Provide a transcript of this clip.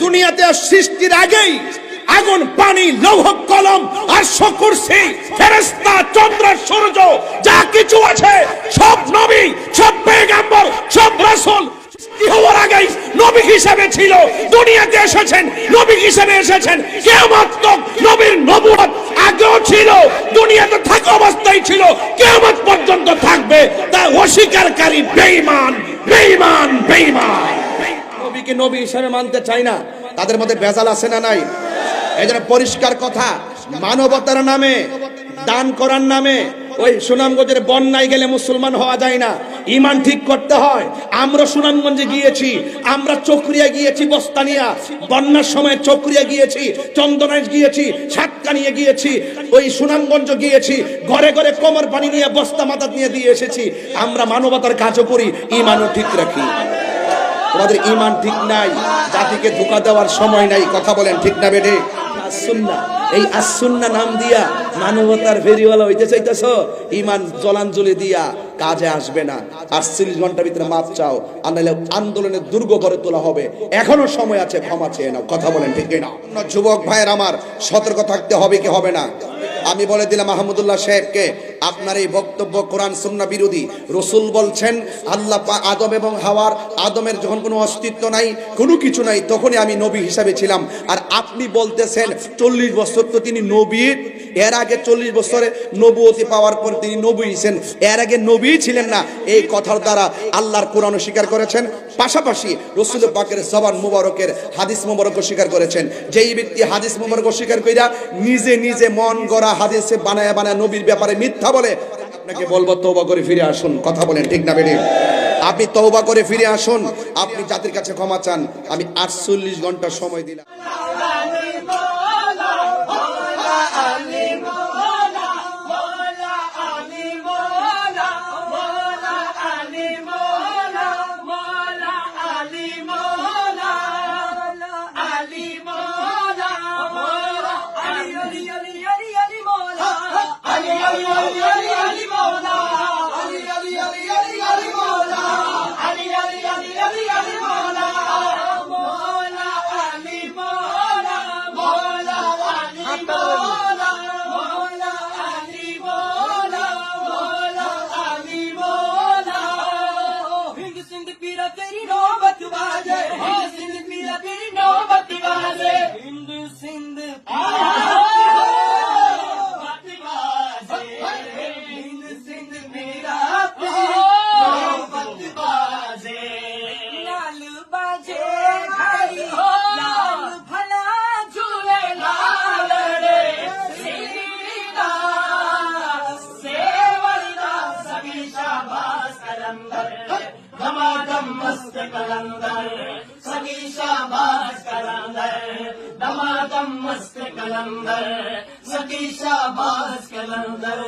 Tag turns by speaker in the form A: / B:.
A: দুনিয়াতে সৃষ্টির আগেই আগুন, পানি, লৌহ, কলম আর শকুরসি ফেরেস্তা চন্দ্র, সূর্য, যা কিছু আছে, সব নবী, সব পেগম্বর, সব রাসূল হওয়ার আগেই নবী হিসেবে ছিল। দুনিয়াতে এসেছেন, নবী হিসেবে এসেছেন। কিয়ামত নবীর নবুয়ত আগেও ছিল, দুনিয়াতে থাকা অবস্থায় ছিল, কিয়ামত পর্যন্ত থাকবে। তা অস্বীকারী, বেঈমান বেঈমান বেঈমান। নবীকে নবী হিসেবে মানতে চাই না। তাদের মধ্যে ভেজাল আছে না নাই? এই জন্য পরিষ্কার কথা, মানবতার নামে, দান করার নামে, ওই সুনামগঞ্জের বন্যায় গেলে মুসলমান হওয়া যায় না। ইমান ঠিক করতে হয়। আমরা সুনামগঞ্জে গিয়েছি, আমরা চক্রিয়া গিয়েছি, বস্তানিয়া। বন্যার সময় চক্রিয়া গিয়েছি চন্দনায় গিয়েছি সাতকানিয়ে গিয়েছি, ওই সুনামগঞ্জ গিয়েছি, ঘরে ঘরে কোমর পানি নিয়ে, বস্তা মাথা নিয়ে দিয়ে এসেছি। আমরা মানবতার কাজও করি, ইমানও ঠিক রাখি। তোমাদের ইমান ঠিক নাই, জাতিকে ধোকা দেওয়ার সময় নাই, কথা বলেন ঠিক না আসুন্না এই আসুন্না নাম দিয়া মানবতার ফেরিওয়ালা হইতে চাইতেছ? ইমান জলাঞ্জলি দিয়া কাজে আসবে না। আটচল্লিশ ঘণ্টার ভিতরে মাপ চাও, আর আন্দোলনের দুর্গ গড়ে তোলা হবে। এখনও সময় আছে, ক্ষমা চেয়ে নাও, কথা বলেন ঠিক না অন্য যুবক ভাইয়ের আমার সতর্ক থাকতে হবে কি হবে না? আমি বলে দিলাম মাহমুদুল্লাহ সাহেবকে আপনার এই বক্তব্য কোরআন সুন্না বিরোধী। রসুল বলছেন, আল্লাহ আদম এবং হাওয়ার, আদমের যখন কোনো অস্তিত্ব নাই, কোনো কিছু নাই, তখনই আমি নবী হিসাবে ছিলাম। আর আপনি বলতেছেন, চল্লিশ বছর তো তিনি নবী, এর আগে চল্লিশ বছরে নবুয়তি পাওয়ার পর তিনি নবী হিসেন এর আগে নবী ছিলেন না। এই কথার দ্বারা আল্লাহর কোরআন স্বীকার করেছেন। পাশাপাশি রসুল পাকের জবান মুবারকের হাদিস মুবারক স্বীকার করেছেন। যেই ব্যক্তি হাদিস মুবারক স্বীকার কইরা নিজে নিজে মন গড়া হাদিসে বানায় বানায় নবীর ব্যাপারে মিথ্যা বলে, আপনাকে বলব তৌবা করে ফিরে আসুন। কথা বলেন, ঠিক না বেড়ে আপনি তৌবা করে ফিরে আসুন। আপনি জাতির কাছে ক্ষমা চান। আমি আটচল্লিশ ঘণ্টা সময় দিলাম।
B: भाई लाल भला झूले लाल रे सीता सेवरदा सभी शाबाश कलंदर धमाधम मस्त मस्त कलंदर सभी शाबाश कलंदर